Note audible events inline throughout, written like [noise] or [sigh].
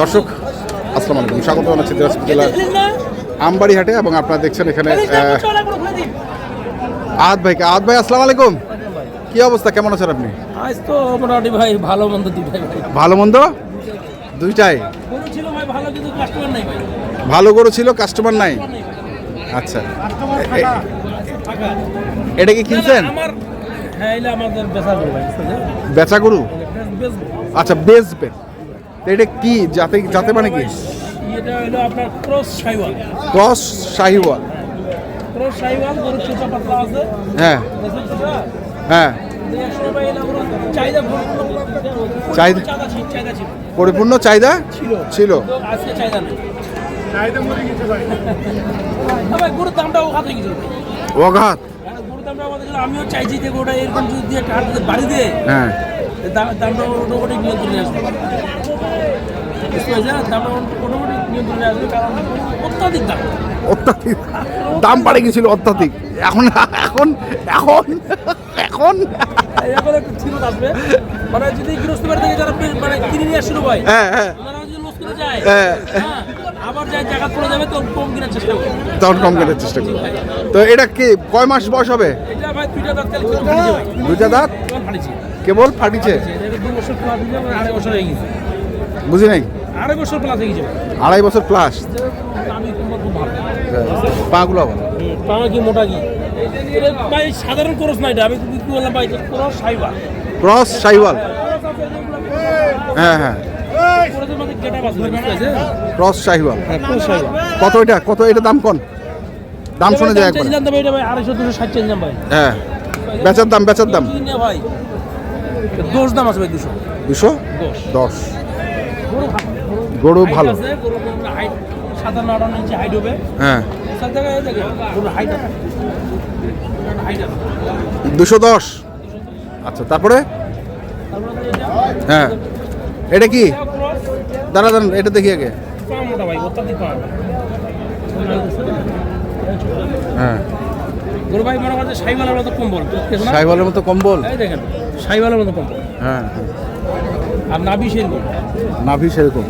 দর্শক আসসালামু আলাইকুম। স্বাগত জানাচ্ছি দিনাজপুর জেলার আমবাড়ি হাটে এবং আপনারা দেখছেন এখানে আহ, আহাদ ভাইকে। আহাদ ভাই আসসালামু আলাইকুম। কি অবস্থা? কেমন আছেন আপনি? আজ তো মোটামুটি ভাই ভালো মন্দ দুটাই ভাই। ভালো মন্দ? দুইটাই? গরু ছিল ভাই ভালো কিন্তু কাস্টমার নাই ভাই। ভালো গরু ছিল কাস্টমার নাই? আচ্ছা। এটা কি কিনছেন? হ্যাঁ বেচা গরু। আচ্ছা বেচবেন। তো এটা কি? যাতে যাতে মানে কি? এটা হলো আপনার ক্রস শাহিওয়াল ক্রস পাতলা আছে। হ্যাঁ। হ্যাঁ। চাহিদা পরিপূর্ণ চাহিদা- ছিল। চাহিদা ছিল। পরিপূর্ণ চাহিদা? ছিল। ছিল। তো আজকে চাহিদা নেই না ভাই। গরুর দামটা ও হাতে গেছিল দামটা আমাদের আমিও চাইছি যে গরুটা এরকম যদি দিয়ে বাড়ি দিয়ে হ্যাঁ। দাম- দামটা অটোমেটিক নিয়ন্ত্রণে আসবে। বুঝতে পারছেন? দামটা অটোমেটিক নিয়ন্ত্রণে আসবে কারণ অত্যাধিক দাম। অত্যাধিক। দাম বাড়ে গেছিল অত্যাধিক। এখন এখন এখন এখন। এখন একটু স্থিরতা আসবে। মানে যদি গৃহস্থবাড়ি থেকে যারা মানে কিনে নিয়ে শুরু হয় হ্যাঁ হ্যাঁ। ওনারা যদি লস করে যায়। হ্যাঁ। আবার যায় জায়গা পড়ে যাবে তো কম কেনার চেষ্টা করবে। তখন কম করার চেষ্টা করব। তো এটা কি কয় মাস বয়স হবে? এটা ভাই দুইটা দাঁত দুইটা কেবল ফাটিছে। আড়াই বছর হয়ে গেছে। বুঝি নাই? আড়াই বছর প্লাস হয়ে গেছে আড়াই বছর প্লাস পাগুলো ভালো। পামা কি মোটা কি? ভাই সাধারণ খরচ না এটা। আমি কি বললাম ভাই এটা খরচ ক্রস হ্যাঁ হ্যাঁ। ক্রস শাহিওয়াল। হ্যাঁ কত এটা? কত? এটা দাম কোন? দাম শুনে যায় একবার। আড়াইশো দুশো ষাট ভাই। হ্যাঁ। বেচার দাম বেচার দাম। ভাই। দশ দাম আছে ভাই দুশো। দুশো? গরু ভালো। হ্যাঁ। দুশো দশ। আচ্ছা তারপরে? হ্যাঁ। এটা কি? দাঁড়া দাঁড়ান এটা দেখি আগে। হ্যাঁ। গরু সাইবালের মতো কম্বল? মতো কম্বল দেখেন সাইবালের মতো কম্বল হ্যাঁ। আর নাভি সেরকম। নাভি সেরকম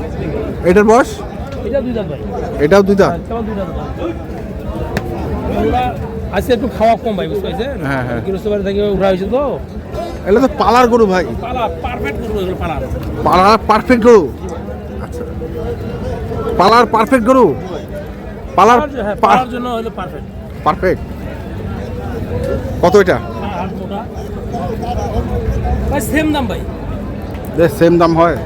এটার বয়স? এটা দুই দাঁত ভাই এটাও দুই দাঁত। দুই দাঁত আজকে একটু খাওয়া কম ভাই বুঝতে পারছেন হ্যাঁ, হ্যাঁ। গৃহস্থবাড়ি থেকে উঠা হয়েছে তো তো পালার গরু ভাই। পালা পারফেক্ট করব এগুলো পালা পালার পারফেক্ট গরু। পালার পারফেক্ট গরু? পালার পালার জন্য হলো পারফেক্ট পারফেক্ট কত এটা? ভাই সেম দাম ভাই। সেম দাম হয়।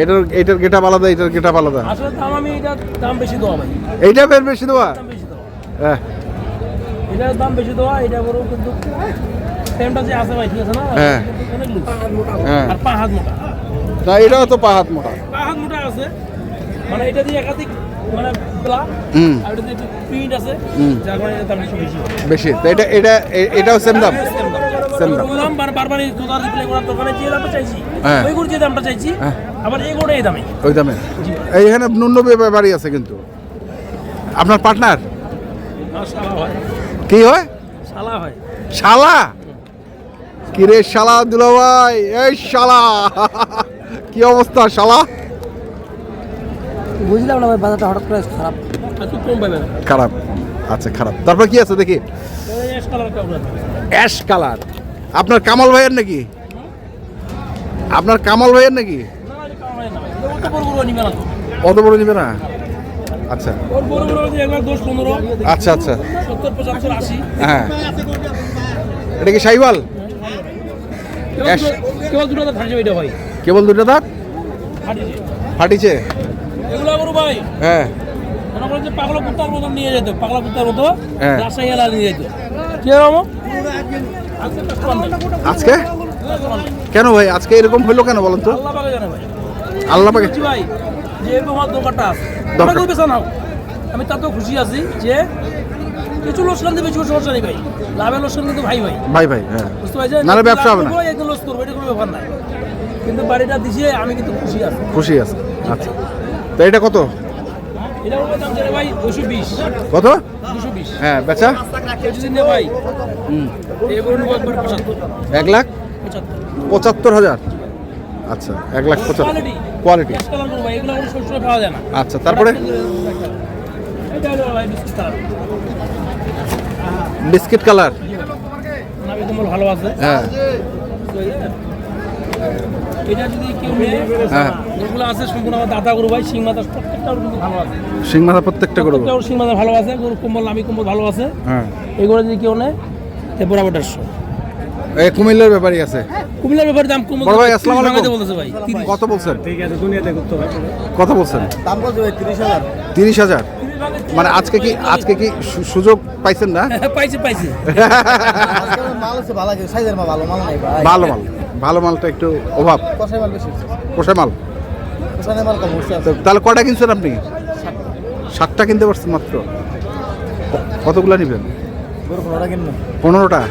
এটার এটার গেটা আলাদা এটার গেটা আলাদা। আসলে দাম আমি এটা দাম বেশি দেওয়া ভাই। এইটা বের বেশি দেওয়া? দাম বেশি দেওয়া। হ্যাঁ এটার দাম বেশি দেওয়া এটা বড় কিন্তু সেমটা যে আছে ভাই ঠিক আছে না? হ্যাঁ। হ্যাঁ। আর পা হাত মোটা। না এটাও তো পা হাত মোটা। পা হাত মোটা আছে। মানে এটা দিয়ে একাধিক মানে একটু বেশি। তো এটা এটা এটাও সেম দাম? সেম দাম। দাম। বারবার এই জোতার রিপ্লাই করার দোকানে যে দামটা চাইছি হ্যাঁ। ওই গরু যে দামটা চাইছি হ্যাঁ। আবার এই গরু এই দামে। ওই দামে? এইখানে নুন্য ব্যাপারই আছে কিন্তু। আপনার পার্টনার কি হয়? শালা হয়। শালা? কিরে শালা দুলা ভাই এই শালা! কি অবস্থা শালা? বুঝলাম না ভাই বাজারটা হঠাৎ করে খারাপ। না খারাপ। আচ্ছা খারাপ। তারপর কি আছে দেখি? অ্যাশ কালার কাপড় অ্যাশ কালার আপনার কামাল ভাইয়ের নাকি? আপনার কামাল ভাইয়ের নাকি? না না এটা কাম হয় না ও তো বড় বড় নিবে না অত বড় নিবে না? আচ্ছা। আচ্ছা আচ্ছা। হ্যাঁ। এটা কি কেবল দুটো- এটা ভাই। কেবল দুটো দাঁত? ফাটিছে। ফাটিছে? এগুলো করু ভাই। হ্যাঁ। করেন যে পাগলা কুত্তার মতো নিয়ে যেত পাগলা কুত্তার মতো হ্যাঁ। রাজশাহী এলা নিয়ে যেত। কি রকম আজকে। কেন ভাই আজকে এরকম হলো কেন বলেন তো? আল্লাহ পাকে ভাই। আমার দোকানটা আছে। আমি তাতেও খুশি আছি যে কিছু লোকসান দেবে কিছু সমস্যা নেই ভাই। লাভের লোকসান কিন্তু ভাই ভাই। ভাই ভাই হ্যাঁ। বুঝতে পারছেন? নাহলে ব্যবসা হবে না। লস করব এটা কোনো ব্যাপার নাই। কিন্তু বাড়িটা দিছে আমি কিন্তু খুশি আছি। খুশি আছে। আচ্ছা। তো এটা কত? এটা দাম ভাই কত? হ্যাঁ বেচা? ভাই হুম। এগুলো একবার লাখ? পঁচাত্তর। পঁচাত্তর হাজার। আচ্ছা লাখ পঁচাত্তর। কোয়ালিটি কোয়ালিটি ক্যাশ কালার করব এগুলো সবসময় পাওয়া যায় না। আচ্ছা তারপরে? এটা হলো ভাই বিস্কুট কালার। Biscuit colour. ভালো আছে। হ্যাঁ। এটা যদি কেউ নেয় হ্যাঁ। যেগুলো আছে সম্পূর্ণ আমার দাদা গরু ভাই সিং মাথা প্রত্যেকটা কিন্তু ভালো আছে। সিং মাথা প্রত্যেকটা করব প্রত্যেকটা সিং মাথা ভালো আছে গরু কম্বল নামি কম্বল ভালো আছে। হ্যাঁ। এগুলো যদি কেউ নেয় এ বরাবর দেড়শো। এই কুমিল্লার ব্যাপারই আছে। কুমিল্লার ব্যাপারে দাম কম বড় ভাই, আসসালামু আলাইকুম। বলতেছে ভাই তিরিশ। কত বলছেন? ঠিক আছে দুনিয়াতে করতে ভাই কত বলছেন? দাম কত ভাই তিরিশ হাজার। তিরিশ হাজার? মানে আজকে কি আজকে কি সু- সুযোগ পাইছেন না? [laughs] পাইছে পাইছে। [laughs] মাল আছে ভালো সাইজের মাল ভালো মাল নাই ভাই। ভালো মাল। ভালো মালটা একটু অভাব। কষাই মাল তাহলে কটা কিনছেন আপনি? সাতটা। কিনতে পারছেন মাত্র? কতগুলো নেবেন? পনেরোটা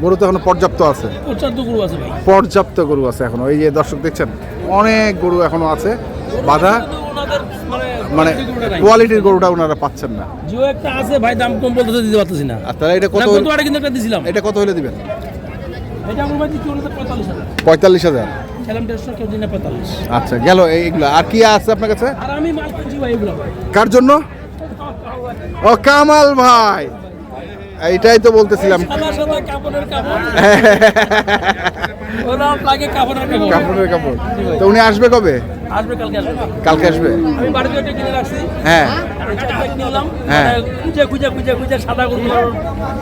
গরু তো এখন পর্যাপ্ত আছে। পর্যাপ্ত গরু আছে এখনও। এই যে দর্শক দেখছেন অনেক গরু এখনও আছে। বাধা মানে মানে quality গরুটা। কোয়ালিটির ওনারা পাচ্ছেন না। জিও একটা আছে ভাই দাম কম বলতেছে দিতে পারতেছি না। আর তাহলে এটা কত হলে- কিন্তু একটা দিছিলাম। এটা কত হলে দিবেন এটা আমার ভাই কি হলো পঁয়তাল্লিশ হাজার। আচ্ছা গেল এইগুলো আর কি আছে আপনার কাছে? কার জন্য? ও কামাল ভাই। এইটাই তো বলতেছিলাম। কাপড়ের কাপড়। [laughs] তো উনি আসবে কবে? আসবে কালকে আসবে। কালকে আসবে। আমি বাড়িতে কিনে রাখছি। হ্যাঁ। কিনলাম হ্যাঁ। মানে খুঁজে খুঁজে খুঁজে খুঁজে সাদা গরু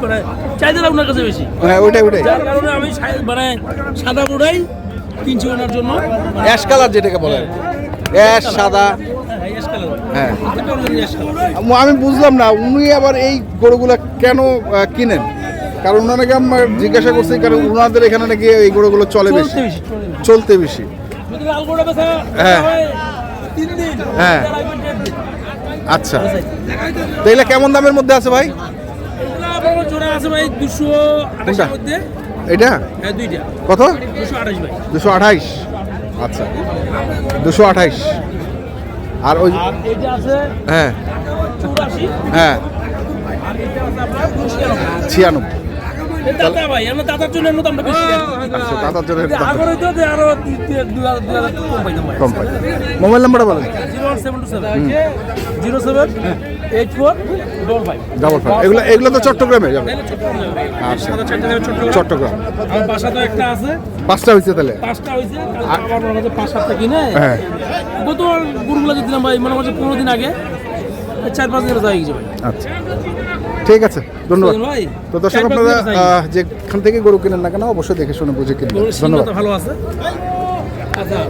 করে চাহিদা ওনার কাছে বেশি। হ্যাঁ ওইটাই ওইটাই যার কারণে আমি মানে সাদা গরুটাই কিনছি ওনার জন্য। অ্যাশ কালার যেটাকে বলে। অ্যাশ সাদা। হ্যাঁ। আমি বুঝলাম না উনি আবার এই গরুগুলা কেন কিনেন? কারণ ওনাকে আমার জিজ্ঞাসা করছি কারণ ওনাদের এখানে নাকি এই গরুগুলো চলে বেশি। চলতে বেশি, হ্যাঁ। হয় তিন দিন, হ্যাঁ। এটা লাগবে দেড় দিন। আচ্ছা। তো এগুলা কেমন দামের মধ্যে আছে ভাই? জোড়া আছে ভাই দুশো মধ্যে। এটা হ্যাঁ দুইটা। কত? দুশো আঠাশ ভাই। দুশো আঠাইশ আচ্ছা। দুশো আঠাইশ আর ওই হ্যাঁ। হ্যাঁ। ছিয়ানব্বই। দাদা ভাই আমরা দাদার জন্য এর দামটা বেশি আচ্ছা দাদার জন্য আগর হইতো যে আরও দুই দুই হাজার দুই হাজার কম পাইতাম কম পাই মোবাইল নাম্বারটা বলেন। এগুলো এগুলো তো চট্টগ্রামে যাবে। আচ্ছা। চট্টগ্রাম চট্টগ্রাম। আমার বাসা তো একটা আছে। পাঁচটা হয়েছে তাহলে। পাঁচটা হয়েছে। পাঁচ সাতটা কিনে। হ্যাঁ। গত গরুগুলো যে দিলাম ভাই মনে হচ্ছে পনেরো দিন আগে। চার পাঁচ দিন আচ্ছা। ঠিক আছে ধন্যবাদ। তো দর্শক আপনারা যেখান থেকে গরু কেনেন না কেন অবশ্যই দেখে শুনে বুঝে কিনবেন। ধন্যবাদ। ভালো আছে। আচ্ছা।